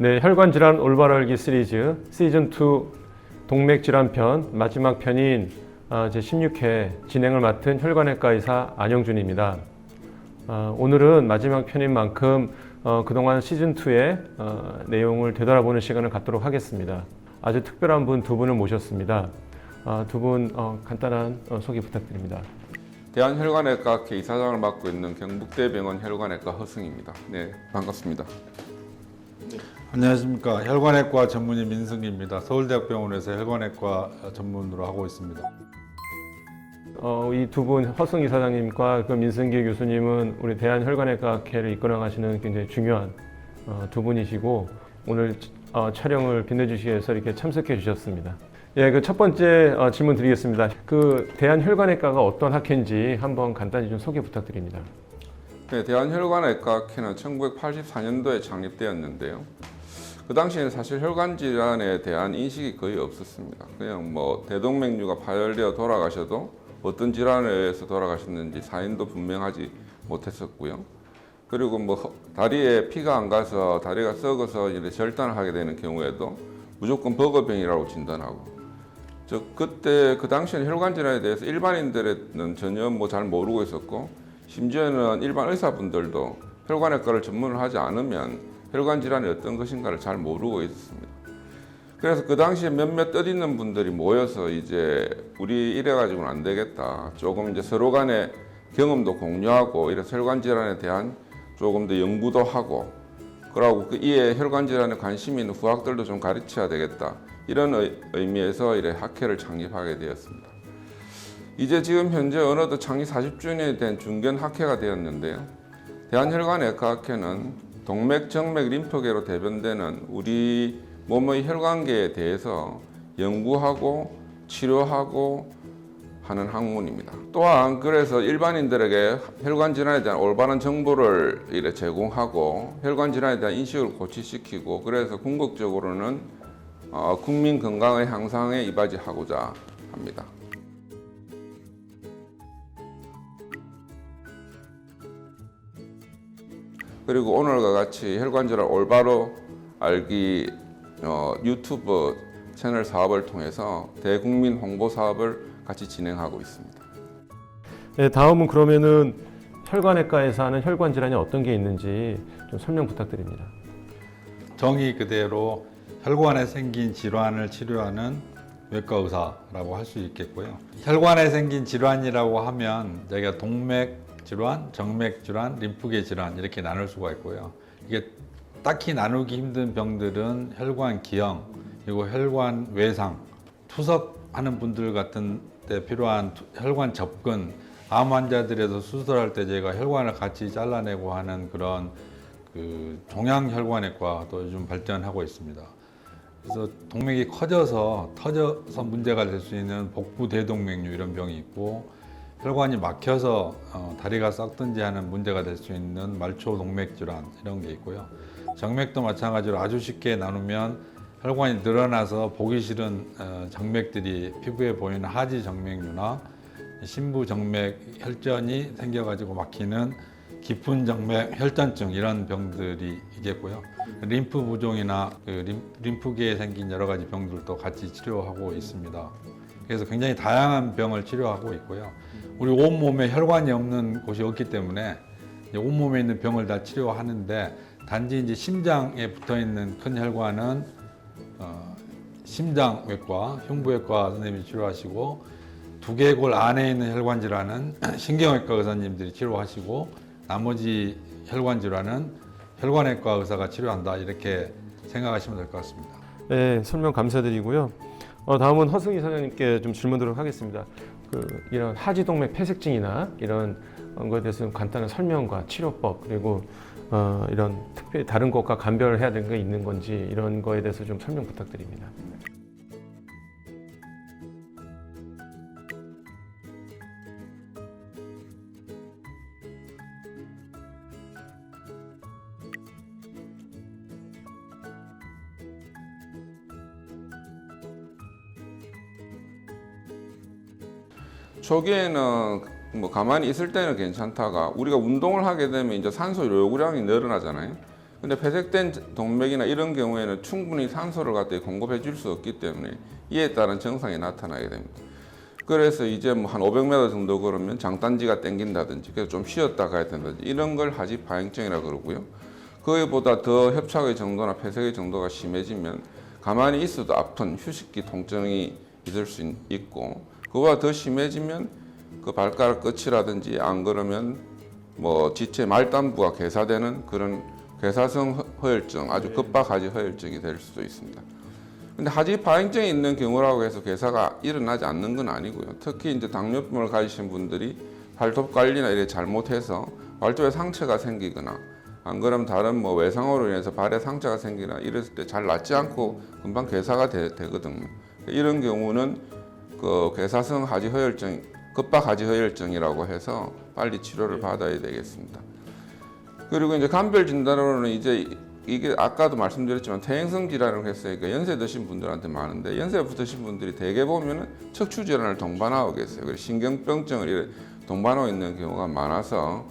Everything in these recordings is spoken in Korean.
네, 혈관 질환 올바로 알기 시리즈 시즌 2 동맥 질환 편 마지막 편인 아, 제 16회 진행을 맡은 혈관외과 의사 안영준입니다. 아, 오늘은 마지막 편인 만큼 어, 그동안 시즌 2의 어, 내용을 되돌아보는 시간을 갖도록 하겠습니다. 아주 특별한 분 두 분을 모셨습니다. 아, 두분 어, 간단한 어, 소개 부탁드립니다. 대한혈관외과 이사장을 맡고 있는 경북대병원 혈관외과 허승입니다. 네, 반갑습니다. 안녕하십니까 혈관외과 전문의 민승기입니다. 서울대학병원에서 혈관외과 전문으로 하고 있습니다. 어, 이 두 분 허승 이사장님과 그 민승기 교수님은 우리 대한혈관외과학회를 이끌어 가시는 굉장히 중요한 어, 두 분이시고 오늘 어, 촬영을 빛내주시기 위해서 이렇게 참석해 주셨습니다. 예, 그 첫 번째 어, 질문 드리겠습니다. 그 대한혈관외과가 어떤 학회인지 한번 간단히 좀 소개 부탁드립니다. 네, 대한혈관외과 학회는 1984년도에 창립되었는데요. 그 당시에는 사실 혈관 질환에 대한 인식이 거의 없었습니다. 그냥 뭐 대동맥류가 파열되어 돌아가셔도 어떤 질환에 의해서 돌아가셨는지 사인도 분명하지 못했었고요. 그리고 뭐 허- 다리에 피가 안 가서 다리가 썩어서 이제 절단을 하게 되는 경우에도 무조건 버거병이라고 진단하고 저 그때 그 당시에는 혈관 질환에 대해서 일반인들은 전혀 뭐 잘 모르고 있었고 심지어는 일반 의사분들도 혈관외과를 전문을 하지 않으면 혈관 질환이 어떤 것인가를 잘 모르고 있었습니다. 그래서 그 당시에 몇몇 뜻 있는 분들이 모여서 이제 우리 이래가지고는 안 되겠다. 조금 이제 서로 간에 경험도 공유하고 이래서 혈관 질환에 대한 조금 더 연구도 하고 그러고 그 이에 혈관 질환에 관심 있는 후학들도 좀 가르쳐야 되겠다. 이런 의, 의미에서 이래 학회를 창립하게 되었습니다. 이제 지금 현재 어느덧 창립 40주년이 된 중견 학회가 되었는데요. 대한혈관외과 학회는 동맥, 정맥, 림프계로 대변되는 우리 몸의 혈관계에 대해서 연구하고 치료하고 하는 학문입니다. 또한 그래서 일반인들에게 혈관 질환에 대한 올바른 정보를 이래 제공하고 혈관 질환에 대한 인식을 고취시키고 그래서 궁극적으로는 어, 국민 건강의 향상에 이바지하고자 합니다. 그리고 오늘과 같이 혈관 질환 올바로 알기 어, 유튜브 채널 사업을 통해서 대국민 홍보 사업을 같이 진행하고 있습니다. 네, 다음은 그러면은 혈관외과에서 하는 혈관 질환이 어떤 게 있는지 좀 설명 부탁드립니다. 정의 그대로 혈관에 생긴 질환을 치료하는 외과 의사라고 할 수 있겠고요. 혈관에 생긴 질환이라고 하면 저희가 동맥 질환, 정맥 질환, 림프계 질환 이렇게 나눌 수가 있고요. 이게 딱히 나누기 힘든 병들은 혈관 기형 그리고 혈관 외상, 투석하는 분들 같은 때 필요한 투- 혈관 접근, 암 환자들에서 수술할 때 저희가 혈관을 같이 잘라내고 하는 그런 그 종양혈관외과도 요즘 발전하고 있습니다. 그래서 동맥이 커져서 터져서 문제가 될 수 있는 복부 대동맥류 이런 병이 있고 혈관이 막혀서 어, 다리가 썩든지 하는 문제가 될 수 있는 말초 동맥 질환 이런 게 있고요. 정맥도 마찬가지로 아주 쉽게 나누면 혈관이 늘어나서 보기 싫은 어, 정맥들이 피부에 보이는 하지 정맥류나 신부 정맥 혈전이 생겨가지고 막히는 깊은 정맥 혈전증 이런 병들이 있겠고요. 림프 부종이나 그 림, 림프계에 생긴 여러 가지 병들도 같이 치료하고 있습니다. 그래서 굉장히 다양한 병을 치료하고 있고요. 우리 온 몸에 혈관이 없는 곳이 없기 때문에 이제 온 몸에 있는 병을 다 치료하는데 단지 이제 심장에 붙어 있는 큰 혈관은 어, 심장외과, 흉부외과 선생님이 치료하시고 두개골 안에 있는 혈관 질환은 신경외과 의사님들이 치료하시고 나머지 혈관 질환은 혈관외과 의사가 치료한다 이렇게 생각하시면 될 것 같습니다. 네, 설명 감사드리고요. 어, 다음은 허승희 사장님께 좀 질문 드리도록 하겠습니다. 그 이런 하지동맥 폐색증이나 이런 거에 대해서 좀 간단한 설명과 치료법 그리고 어, 이런 특별히 다른 것과 감별해야 되는 게 있는 건지 이런 거에 대해서 좀 설명 부탁드립니다. 초기에는 뭐 가만히 있을 때는 괜찮다가 우리가 운동을 하게 되면 이제 산소 요구량이 늘어나잖아요. 근데 폐색된 동맥이나 이런 경우에는 충분히 산소를 갖다 공급해 줄 수 없기 때문에 이에 따른 증상이 나타나게 됩니다. 그래서 이제 뭐 한 500m 정도 걸으면 장단지가 땡긴다든지 그래서 좀 쉬었다 가야 된다든지 이런 걸 하지 파행증이라 그러고요. 그거보다 더 협착의 정도나 폐색의 정도가 심해지면 가만히 있어도 아픈 휴식기 통증이 있을 수 있- 있고 그거보다 더 심해지면 그 발가락 끝이라든지 안 그러면 뭐 지체 말단부가 괴사되는 그런 괴사성 허- 허혈증 아주 급박하지 허혈증이 될 수도 있습니다. 근데 하지 파행증이 있는 경우라고 해서 괴사가 일어나지 않는 건 아니고요. 특히 이제 당뇨병을 가지신 분들이 발톱 관리나 이래 잘못해서 발톱에 상처가 생기거나 안 그러면 다른 뭐 외상으로 인해서 발에 상처가 생기거나 이랬을 때 잘 낫지 않고 금방 괴사가 되, 되거든요. 이런 경우는 그 괴사성 하지 허혈증, 급박 하지 허혈증이라고 해서 빨리 치료를 받아야 되겠습니다. 그리고 이제 간별 진단으로는 이제 이게 아까도 말씀드렸지만 퇴행성 질환을 했으니까 연세 드신 분들한테 많은데 연세 드신 분들이 대개 보면은 척추 질환을 동반하고 계세요. 그리고 신경병증을 동반하고 있는 경우가 많아서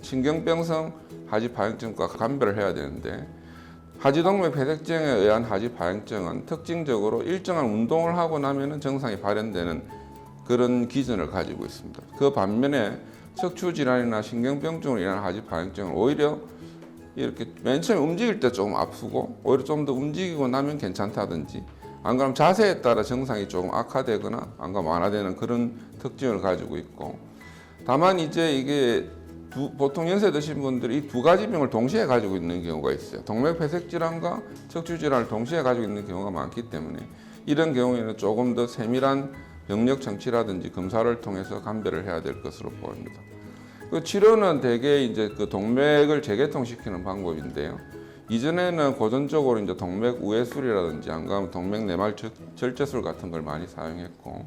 신경병성 하지 파행증과 간별을 해야 되는데 하지동맥 폐색증에 의한 하지 파행증은 특징적으로 일정한 운동을 하고 나면은 증상이 발현되는 그런 기전을 가지고 있습니다. 그 반면에 척추 질환이나 신경병증으로 인한 하지 파행증은 오히려 이렇게 맨 처음에 움직일 때 조금 아프고 오히려 좀 더 움직이고 나면 괜찮다든지 안 그러면 자세에 따라 증상이 조금 악화되거나 안 그러면 완화되는 그런 특징을 가지고 있고 다만 이제 이게 두- 보통 연세 드신 분들이 이 두 가지 병을 동시에 가지고 있는 경우가 있어요. 동맥폐색 질환과 척추 질환을 동시에 가지고 있는 경우가 많기 때문에 이런 경우에는 조금 더 세밀한 병력 청취라든지 검사를 통해서 감별을 해야 될 것으로 보입니다. 그 치료는 대개 이제 그 동맥을 재개통시키는 방법인데요. 이전에는 고전적으로 이제 동맥 우회술이라든지 안 그러면 동맥 내말 절- 절제술 같은 걸 많이 사용했고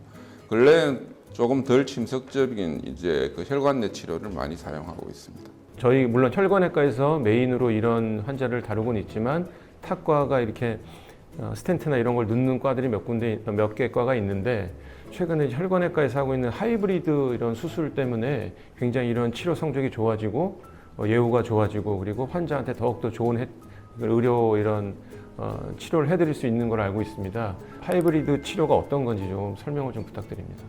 근래엔 조금 덜 침습적인 이제 그 혈관 내 치료를 많이 사용하고 있습니다. 저희 물론 혈관외과에서 메인으로 이런 환자를 다루곤 있지만 탁과가 이렇게 어, 스텐트나 이런 걸 넣는 과들이 몇 군데 몇 개 과가 있는데 최근에 혈관외과에서 하고 있는 하이브리드 이런 수술 때문에 굉장히 이런 치료 성적이 좋아지고 어, 예후가 좋아지고 그리고 환자한테 더욱더 좋은 해- 의료 이런 어, 치료를 해드릴 수 있는 걸 알고 있습니다. 하이브리드 치료가 어떤 건지 좀 설명을 좀 부탁드립니다.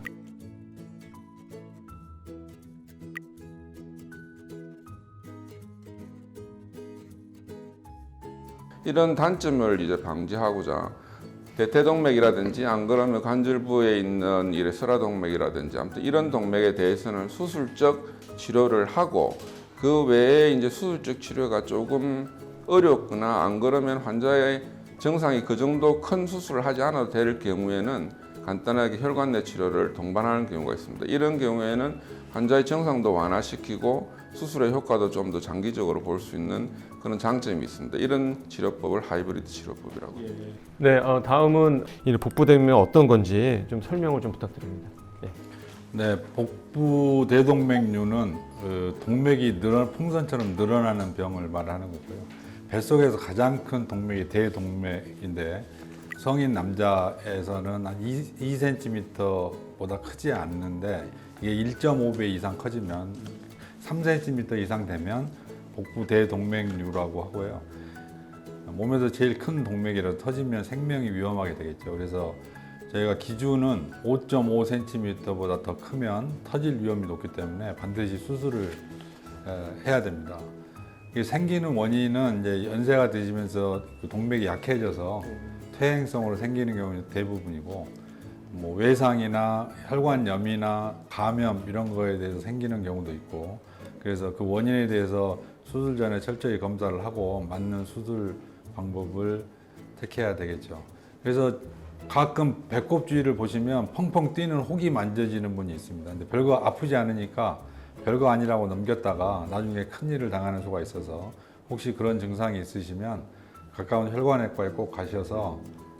이런 단점을 이제 방지하고자 대퇴동맥이라든지 안 그러면 관절부에 있는 이래 설화동맥이라든지 아무튼 이런 동맥에 대해서는 수술적 치료를 하고 그 외에 이제 수술적 치료가 조금 어렵거나 안 그러면 환자의 증상이 그 정도 큰 수술을 하지 않아도 될 경우에는 간단하게 혈관 내 치료를 동반하는 경우가 있습니다. 이런 경우에는 환자의 증상도 완화시키고 수술의 효과도 좀 더 장기적으로 볼 수 있는 그런 장점이 있습니다. 이런 치료법을 하이브리드 치료법이라고 합니다. 네, 어, 다음은 이 복부대면 어떤 건지 좀 설명을 좀 부탁드립니다. 네, 복부 대동맥류는 그 동맥이 늘어 풍선처럼 늘어나는 병을 말하는 거고요. 뱃속에서 가장 큰 동맥이 대동맥인데 성인 남자에서는 한 2, 2cm보다 크지 않는데 이게 1.5배 이상 커지면 3cm 이상 되면 복부 대동맥류라고 하고요. 몸에서 제일 큰 동맥이라도 터지면 생명이 위험하게 되겠죠. 그래서 저희가 기준은 5.5cm보다 더 크면 터질 위험이 높기 때문에 반드시 수술을 에, 해야 됩니다. 생기는 원인은 이제 연세가 드시면서 그 동맥이 약해져서 퇴행성으로 생기는 경우는 대부분이고 뭐 외상이나 혈관염이나 감염 이런 거에 대해서 생기는 경우도 있고 그래서 그 원인에 대해서 수술 전에 철저히 검사를 하고 맞는 수술 방법을 택해야 되겠죠. 그래서 가끔 배꼽 주위를 보시면 펑펑 뛰는 혹이 만져지는 분이 있습니다. 근데 별거 아프지 않으니까 별거 아니라고 넘겼다가 나중에 큰 일을 당하는 수가 있어서 혹시 그런 증상이 있으시면 가까운 혈관외과에 꼭 가셔서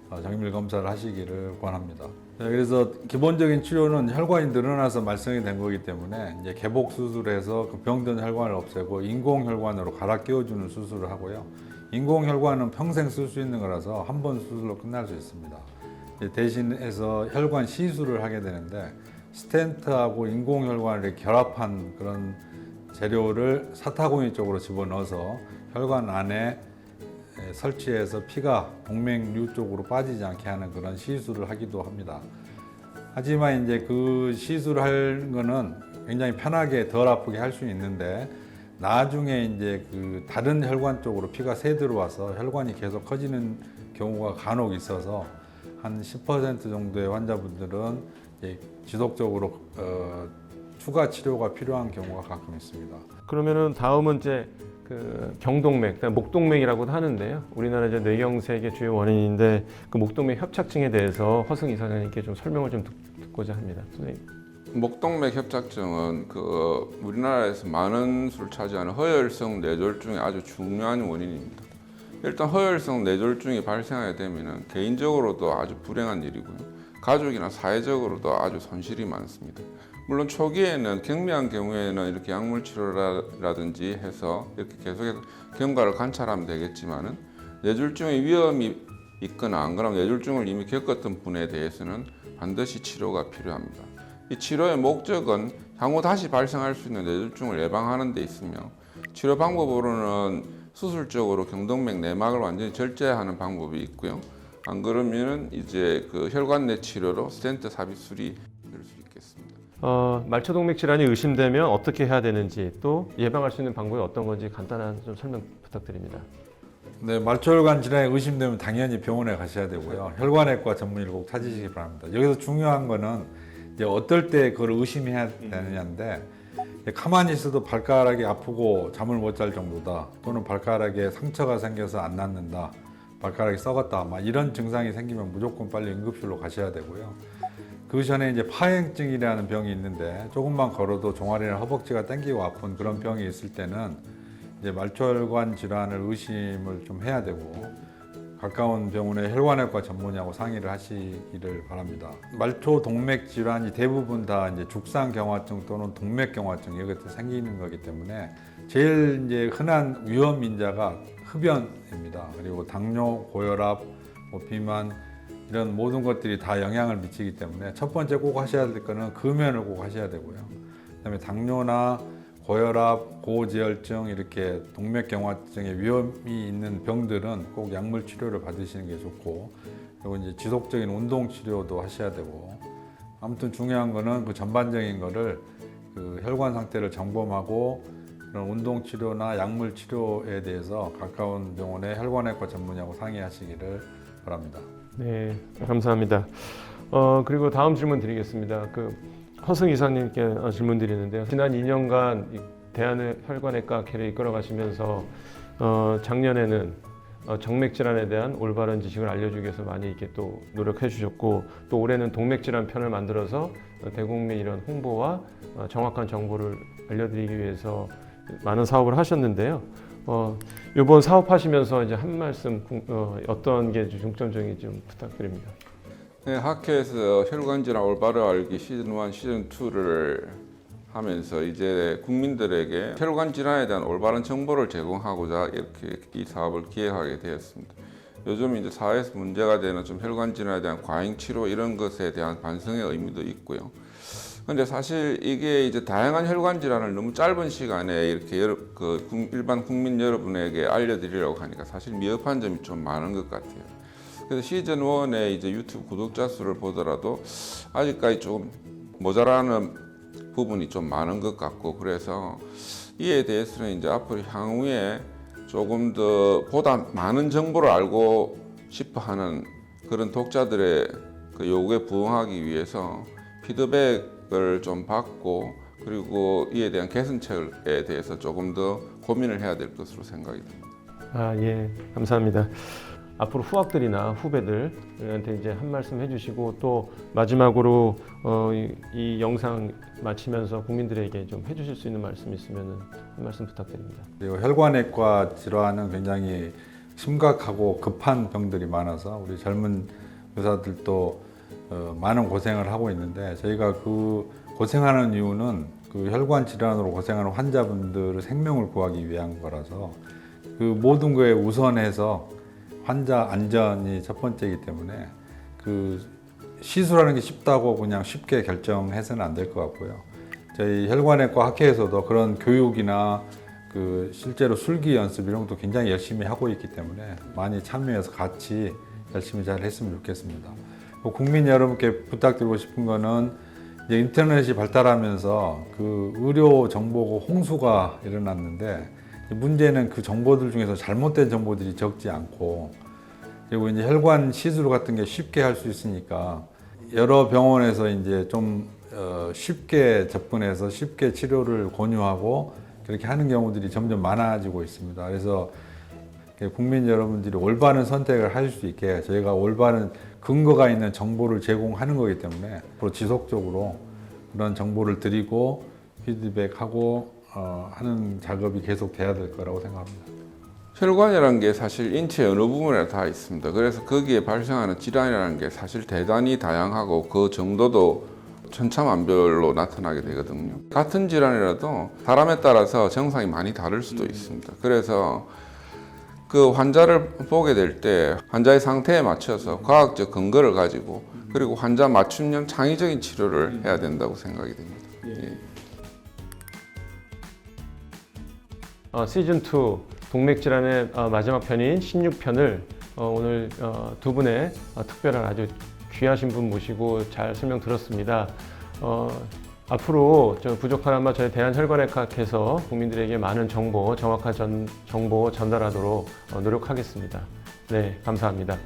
어, 정밀 검사를 하시기를 권합니다. 네, 그래서 기본적인 치료는 혈관이 늘어나서 발생이 된 거기 때문에 이제 개복 수술해서 그 병든 혈관을 없애고 인공 혈관으로 갈아 끼워주는 수술을 하고요. 인공 혈관은 평생 쓸 수 있는 거라서 한 번 수술로 끝날 수 있습니다. 대신해서 혈관 시술을 하게 되는데 스텐트하고 인공 혈관을 결합한 그런 재료를 사타구니 쪽으로 집어넣어서 혈관 안에 설치해서 피가 동맥류 쪽으로 빠지지 않게 하는 그런 시술을 하기도 합니다. 하지만 이제 그 시술할 거는 굉장히 편하게 덜 아프게 할 수 있는데 나중에 이제 그 다른 혈관 쪽으로 피가 새 들어와서 혈관이 계속 커지는 경우가 간혹 있어서 한 10% 정도의 환자분들은 지속적으로 어, 추가 치료가 필요한 경우가 가끔 있습니다. 그러면은 다음은 이제 그 경동맥, 목동맥이라고도 하는데요. 우리나라 이제 뇌경색의 주요 원인인데 그 목동맥 협착증에 대해서 허승 이사장님께 좀 설명을 좀 듣- 듣고자 합니다. 선생님. 목동맥 협착증은 그 우리나라에서 많은 수를 차지하는 허혈성 뇌졸중의 아주 중요한 원인입니다. 일단 허혈성 뇌졸중이 발생하게 되면은 개인적으로도 아주 불행한 일이고요. 가족이나 사회적으로도 아주 손실이 많습니다. 물론 초기에는 경미한 경우에는 이렇게 약물 치료라든지 해서 이렇게 계속해서 경과를 관찰하면 되겠지만은 뇌졸중의 위험이 있거나 안 그러면 뇌졸중을 이미 겪었던 분에 대해서는 반드시 치료가 필요합니다. 이 치료의 목적은 향후 다시 발생할 수 있는 뇌졸중을 예방하는 데 있으며 치료 방법으로는 수술적으로 경동맥 내막을 완전히 절제하는 방법이 있고요. 안 그러면은 이제 그 혈관 내 치료로 스텐트 삽입술이. 어, 말초 동맥 질환이 의심되면 어떻게 해야 되는지 또 예방할 수 있는 방법이 어떤 건지 간단한 좀 설명 부탁드립니다. 네, 말초혈관 질환이 의심되면 당연히 병원에 가셔야 되고요. 혈관외과 전문의를 꼭 찾으시기 바랍니다. 여기서 중요한 거는 이제 어떨 때 그걸 의심해야 되느냐인데 가만히 있어도 발가락이 아프고 잠을 못 잘 정도다. 또는 발가락에 상처가 생겨서 안 낫는다. 발가락이 썩었다. 막 이런 증상이 생기면 무조건 빨리 응급실로 가셔야 되고요. 그 전에 이제 파행증이라는 병이 있는데 조금만 걸어도 종아리나 허벅지가 당기고 아픈 그런 병이 있을 때는 이제 말초혈관 질환을 의심을 좀 해야 되고 가까운 병원의 혈관외과 전문의하고 상의를 하시기를 바랍니다. 말초 동맥 질환이 대부분 다 이제 죽상 경화증 또는 동맥 경화증 이것도 생기는 거기 때문에 제일 이제 흔한 위험 인자가 흡연입니다. 그리고 당뇨, 고혈압, 뭐 비만 이런 모든 것들이 다 영향을 미치기 때문에 첫 번째 꼭 하셔야 될 거는 금연을 꼭 하셔야 되고요. 그다음에 당뇨나 고혈압, 고지혈증 이렇게 동맥경화증의 위험이 있는 병들은 꼭 약물 치료를 받으시는 게 좋고 그리고 이제 지속적인 운동 치료도 하셔야 되고 아무튼 중요한 거는 그 전반적인 거를 그 혈관 상태를 점검하고 그런 운동 치료나 약물 치료에 대해서 가까운 병원의 혈관외과 전문의하고 상의하시기를 바랍니다. 네, 감사합니다. 어, 그리고 다음 질문 드리겠습니다. 그 허승 이사님께 어, 질문 드리는데요. 지난 2년간 이 대한혈관외과회를 이끌어 가시면서 어, 작년에는 어, 정맥 질환에 대한 올바른 지식을 알려주기 위해서 많이 이렇게 또 노력해 주셨고 또 올해는 동맥 질환 편을 만들어서 어, 대국민 이런 홍보와 어, 정확한 정보를 알려드리기 위해서 많은 사업을 하셨는데요. 어, 이번 사업하시면서 이제 한 말씀 궁- 어, 어떤 게 중점적인지 좀 부탁드립니다. 네, 학회에서 혈관 질환 올바로 알기 시즌 1, 시즌 2를 하면서 이제 국민들에게 혈관 질환에 대한 올바른 정보를 제공하고자 이렇게 이 사업을 기획하게 되었습니다. 요즘 이제 사회에서 문제가 되는 좀 혈관 질환에 대한 과잉 치료 이런 것에 대한 반성의 의미도 있고요. 근데 사실 이게 이제 다양한 혈관 질환을 너무 짧은 시간에 이렇게 여러, 그 국- 일반 국민 여러분에게 알려드리려고 하니까 사실 미흡한 점이 좀 많은 것 같아요. 그래서 시즌 1의 이제 유튜브 구독자 수를 보더라도 아직까지 좀 모자라는 부분이 좀 많은 것 같고 그래서 이에 대해서는 이제 앞으로 향후에 조금 더 보다 많은 정보를 알고 싶어 하는 그런 독자들의 그 요구에 부응하기 위해서 피드백을 좀 받고 그리고 이에 대한 개선책에 대해서 조금 더 고민을 해야 될 것으로 생각이 듭니다. 아, 예, 감사합니다. 앞으로 후학들이나 후배들한테 이제 한 말씀 해주시고 또 마지막으로 어, 이, 이 영상 마치면서 국민들에게 좀 해주실 수 있는 말씀 있으면 한 말씀 부탁드립니다. 그리고 혈관외과 질환은 굉장히 심각하고 급한 병들이 많아서 우리 젊은 의사들도 어, 많은 고생을 하고 있는데 저희가 그 고생하는 이유는 그 혈관 질환으로 고생하는 환자분들의 생명을 구하기 위한 거라서 그 모든 거에 우선해서 환자 안전이 첫 번째이기 때문에 그 시술하는 게 쉽다고 그냥 쉽게 결정해서는 안 될 것 같고요. 저희 혈관외과 학회에서도 그런 교육이나 그 실제로 술기 연습 이런 것도 굉장히 열심히 하고 있기 때문에 많이 참여해서 같이 열심히 잘 했으면 좋겠습니다. 뭐 국민 여러분께 부탁드리고 싶은 거는 이제 인터넷이 발달하면서 그 의료 정보가 홍수가 일어났는데 문제는 그 정보들 중에서 잘못된 정보들이 적지 않고 그리고 이제 혈관 시술 같은 게 쉽게 할 수 있으니까 여러 병원에서 이제 좀 어, 쉽게 접근해서 쉽게 치료를 권유하고 그렇게 하는 경우들이 점점 많아지고 있습니다. 그래서 국민 여러분들이 올바른 선택을 할 수 있게 저희가 올바른 근거가 있는 정보를 제공하는 거기 때문에 앞으로 지속적으로 그런 정보를 드리고 피드백하고 어, 하는 작업이 계속 돼야 될 거라고 생각합니다. 혈관이라는 게 사실 인체 어느 부분에 다 있습니다. 그래서 거기에 발생하는 질환이라는 게 사실 대단히 다양하고 그 정도도 천차만별로 나타나게 되거든요. 같은 질환이라도 사람에 따라서 증상이 많이 다를 수도 있습니다. 그래서 그 환자를 보게 될 때 환자의 상태에 맞춰서 과학적 근거를 가지고 그리고 환자 맞춤형 창의적인 치료를 해야 된다고 생각이 됩니다. 예. 어, 시즌 2 동맥 질환의 어, 마지막 편인 16편을 어, 오늘 어, 두 분의 어, 특별한 아주 귀하신 분 모시고 잘 설명 들었습니다. 어, 앞으로 저 부족하나마 저희 대한혈관의학회에서 국민들에게 많은 정보, 정확한 전, 정보 전달하도록 어, 노력하겠습니다. 네, 감사합니다.